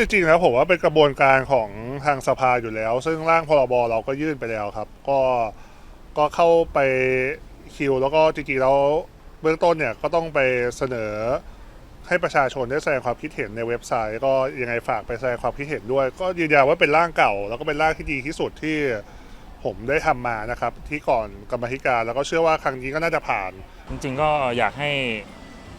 จริงๆแล้วผมว่าเป็นกระบวนการของทางสภาอยู่แล้ว ซึ่งร่างพรบเราก็ยื่นไปแล้วครับ ก็ก็เข้าไปคิว แล้วก็จริงๆแล้วเบื้องต้นเนี่ยก็ต้องไปเสนอให้ประชาชนได้แสดงความคิดเห็นในเว็บไซต์ ก็ยังไงฝากไปแสดงความคิดเห็นด้วย ก็ยืนยันว่าเป็นร่างเก่า แล้วก็เป็นร่างที่ดีที่สุดที่ผมได้ทำมานะครับ ที่ก่อนกรรมธิการแล้วก็เชื่อว่าครั้งนี้ก็น่าจะผ่าน จริงๆก็อยากให้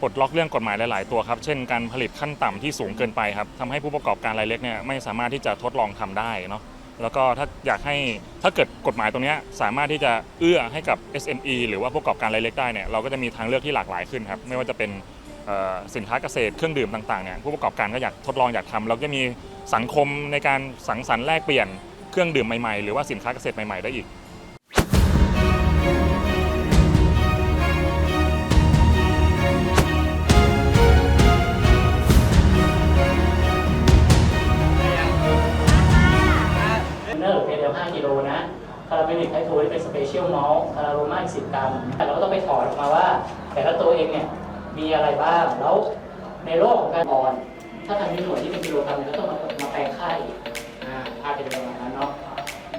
ปลดล็อกเรื่องกฎหมายหลาย ๆ ตัวครับ เช่นการผลิตขั้นต่ำที่สูงเกินไปครับทำให้ผู้ประกอบการรายเล็กเนี่ยไม่สามารถที่จะทดลองทำได้เนาะแล้วก็ถ้าอยากให้ถ้าเกิดกฎหมายตรงนี้สามารถที่จะเอื้อให้กับ SME หรือว่าผู้ประกอบการรายเล็กได้เนี่ยเราก็จะมีทางเลือกที่หลากหลายขึ้นครับไม่ว่าจะเป็นสินค้าเกษตรเครื่องดื่มต่างๆเนี่ยผู้ประกอบการก็อยากทดลองอยากทำเราก็มีสังคมในการสังสรรค์แลกเปลี่ยนเครื่องดื่มใหม่ๆ หรือว่าสินค้าเกษตรใหม่ๆได้อีก คาราเมลิกไทโทนี่เป็นสเปเชียลมอลต์คาราโรมาอีก10กรัมแต่เราก็ต้องไปถอดออกมาว่า แต่ละตัวเองเนี่ยมีอะไรบ้างแล้วในโลกของการอ่อน ถ้าทำในหน่วยที่เป็นกิโลกรัมเนี่ยก็ต้องมามาแปลงค่าอีกอ่าค่าเป็นประมาณนั้นเนาะ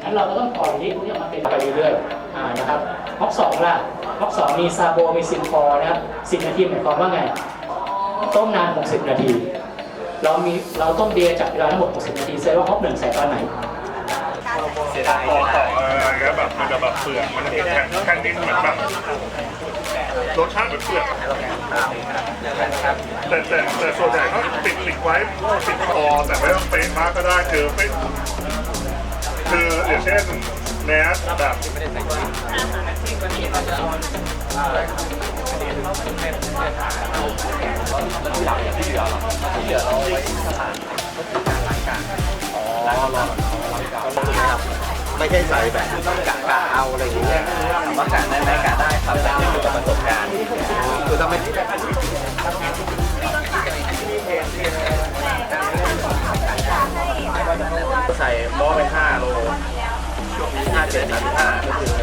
งั้นเราก็ต้องถอดลิตรพวกนี้ออกมาเป็นไปเรื่อยๆอ่านะครับฮอกสองล่ะฮอกสองมีซาโบมีซินฟอร์นะครับ10นาทีหมายความว่าไงต้มนาน60นาที เรามีเราต้มเบียร์จับเวลาทั้งหมด60นาทีแสดงว่าฮอกหนึ่งใส่ตอนไหน เสียดายต่อต่ออะไรเงี้ยแบบมันจะแบบเปลือกมันจะแข็งแข็งนิดเหมือนแบบรสชาติเหมือนเปลือกแต่แต่แต่ส่วนใหญ่ก็ติดติดไว้ติดคอแต่ไม่ต้องเป๊ะมากก็ได้คือไม่คืออย่างเช่นแมสแบบไไม่ใช่ใส่แบบกะกะเอาอะไรอย่างเงี้ยถามว่ากะได้ไหมกะได้ครับแต่ขึ้นอยู่กับประสบการณ์คือถ้าไม่ใส่หม้อไป5โลช่วงนี้5 7 35ก็คือ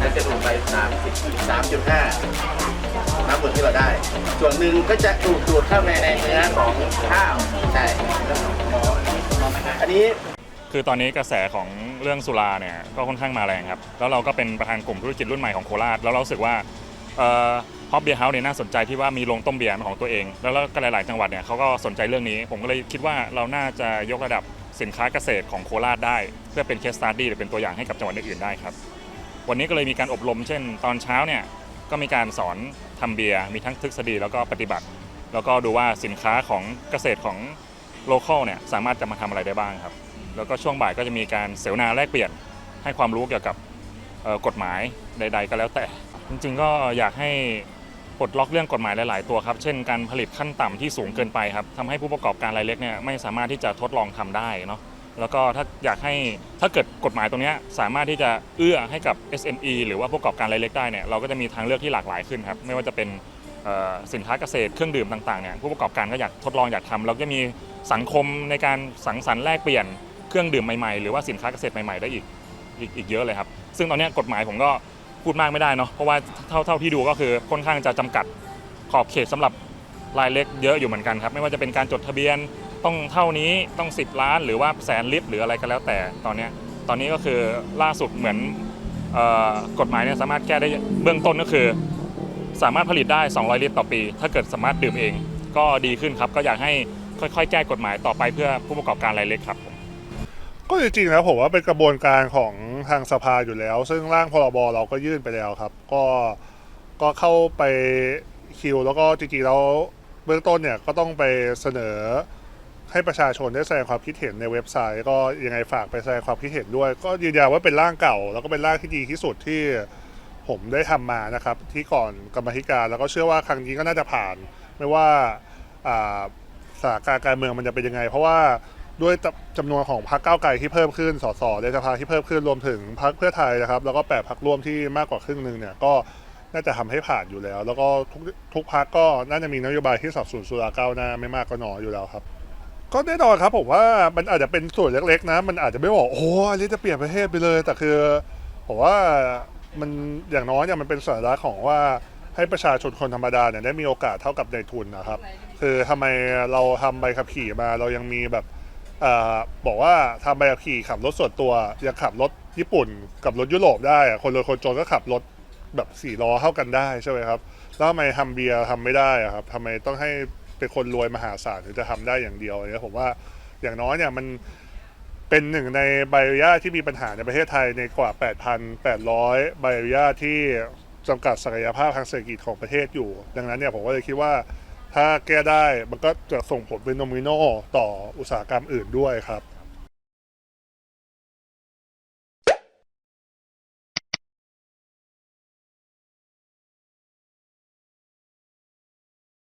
มันจะดูดไป30 3.5น้ำหมึกที่เราได้ ส่วนหนึ่งก็จะดูดดูดเข้าในในเนื้อของข้าวใช่แล้วหมอ อันนี้คือตอนนี้กระแสของเรื่องสุราเนี่ยก็ค่อนข้างมาแรงครับ แล้วเราก็เป็นประธานกลุ่มธุรกิจรุ่นใหม่ของโคราช แล้วเรารู้สึกว่าฮอปเบียร์เฮาส์เนี่ยน่าสนใจที่ว่ามีโรงต้มเบียร์ของตัวเอง แล้วก็หลาย ๆ จังหวัดเนี่ยเขาก็สนใจเรื่องนี้ ผมก็เลยคิดว่าเราน่าจะยกระดับสินค้าเกษตรของโคราชได้ เพื่อเป็นเคสตัดดี้หรือเป็นตัวอย่างให้กับจังหวัดอื่นๆได้ครับ วันนี้ก็เลยมีการอบรม เช่น ตอนเช้าเนี่ยก็มีการสอนทำเบียร์มีทั้งทฤษฎีแล้วก็ปฏิบัติ แล้วก็ดูว่าสินค้าของเกษตรของ โลคอลเนี่ยสามารถจะมาทำอะไรได้บ้างครับ แล้วก็ช่วงบ่ายก็จะมีการเสวนาแลกเปลี่ยนให้ความรู้เกี่ยวกับเอ่อกฎหมายใด ๆ ก็แล้วแต่ จริงๆก็อยากให้ปลดล็อกเรื่องกฎหมายหลาย ๆ ตัวครับ เช่นการผลิตขั้นต่ำที่สูงเกินไปครับทำให้ผู้ประกอบการรายเล็กเนี่ยไม่สามารถที่จะทดลองทำได้เนาะแล้วก็ถ้าอยากให้ถ้าเกิดกฎหมายตรงเนี้ยสามารถที่จะเอื้อให้กับ SME หรือว่าผู้ประกอบการรายเล็กได้เนี่ยเราก็จะมีทางเลือกที่หลากหลายขึ้นครับไม่ว่าจะเป็น เอ่อสินค้าเกษตรเครื่องดื่มต่างๆเนี่ยผู้ประกอบการก็อยากทดลองอยากทำเราก็มี สังคมในการสังสรรค์แลกเปลี่ยนเครื่องดื่มใหม่ๆ หรือว่าสินค้าเกษตรใหม่ๆได้อีกอีกอีกเยอะเลยครับ ซึ่งตอนนี้กฎหมายผมก็พูดมากไม่ได้เนาะเพราะว่าเท่าเท่าที่ดูก็คือค่อนข้างจะจำกัดขอบเขตสำหรับรายเล็กเยอะอยู่เหมือนกันครับ ไม่ว่าจะเป็นการจดทะเบียนต้องเท่านี้ต้อง 10 ล้าน หรือว่าแสนลิตรหรืออะไรก็แล้วแต่ตอนนี้ตอนนี้ก็คือล่าสุดเหมือนออกฎหมายเนี่ยสามารถแก้ได้เบื้องต้นก็คือ สามารถผลิตได้ 200 ลิตรต่อปี ถ้าเกิดสามารถดื่มเอง ก็ดีขึ้นครับ ก็อยากให้ ค่อยๆ แก้กฎหมายต่อไปเพื่อผู้ประกอบการรายเล็กครับก็จริงๆแล้วผมว่าเป็นกระบวนการของทางสภาอยู่แล้ว ซึ่งร่างพรบเราก็ยื่นไปแล้วครับ ก็ก็เข้าไปคิว แล้วก็จริงๆแล้วเบื้องต้นเนี่ยก็ต้องไปเสนอให้ประชาชนได้แสดงความคิดเห็นในเว็บไซต์ ก็ยังไงฝากไปแสดงความคิดเห็นด้วย ก็ยืนยันว่าเป็นร่างเก่า แล้วก็เป็นร่างที่ดีที่สุดที่ผมได้ทำมานะครับ ที่ก่อนกรรมธิการแล้วก็เชื่อว่าครั้งนี้ก็น่าจะผ่าน ไม่ว่า สถานการณ์การเมืองมันจะเป็นยังไง เพราะว่าด้วยจำจำนวนของพรรคก้าวไกลที่เพิ่มขึ้น สสในสภาที่เพิ่มขึ้นรวมถึงพรรคเพื่อไทยนะครับ แล้วก็แปดพรรคร่วมที่มากกว่าครึ่งหนึ่งเนี่ยก็น่าจะทำให้ผ่านอยู่แล้ว แล้วก็ทุกทุกพรรคก็น่าจะมีนโยบายที่สับสนสุราก้าวหน้าไม่มากก็น้อยอยู่แล้วครับ ก็แน่นอนครับผมว่ามันอาจจะเป็นส่วนเล็กๆนะ มันอาจจะไม่บอกโอ้อันนี้จะเปลี่ยนประเทศไปเลย แต่คือผมว่ามันอย่างน้อยเนี่ยมันเป็นสัญลักษณ์ของว่า ให้ประชาชนคนธรรมดาเนี่ยได้มีโอกาสเท่ากับในทุนนะครับ คือทำไมเราทำใบขับขี่มาเรายังมีแบบอบอกว่าทำใบขับขี่ขับรถส่วนตัวยังขับรถญี่ปุ่นกับรถยุโรปได้อะคนรวยคนจนก็ขับรถแบบสี่ล้อเท่ากันได้ใช่ไหมครับแล้วทำไมทำเบียร์ทำไม่ได้อะครับทำไมต้องให้เป็นคนรวยมหาศาลถึงจะทำได้อย่างเดียวเนี่ยผมว่าอย่างน้อยเนี่ยมันเป็นหนึ่งในใบอนุญาตที่มีปัญหาในประเทศไทยในกว่า 8,800 ใบอนุญาตที่ จำกัดศักยภาพทางเศรษฐกิจของประเทศอยู่ ดังนั้นเนี่ยผมก็เลยคิดว่าถ้าแก้ได้มันก็จะส่งผลเป็นโนมิโนต่ออุตสาหกรรมอื่นด้วยครับ